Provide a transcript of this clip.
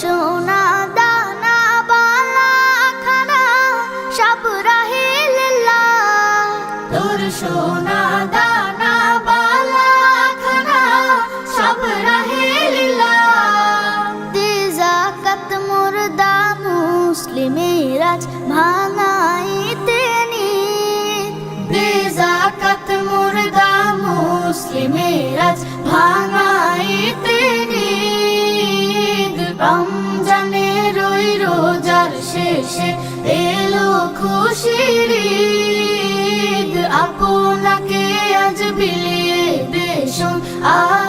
সোনা, দানা, বালা, খানা, সব রাহিল্লা তোর সোনা, দানা, বালা, খানা, সব রাহিল্লা দে জাকাত মুর্দা মুসলিমের আজ ভাঙাইতে নি দে জাকাত মুর্দা মুসলিমের আজ রমজানের ওই রোজার শেষে এলো খুশির ঈদ। আপনাকে আজ বিলিয়ে দেশম আর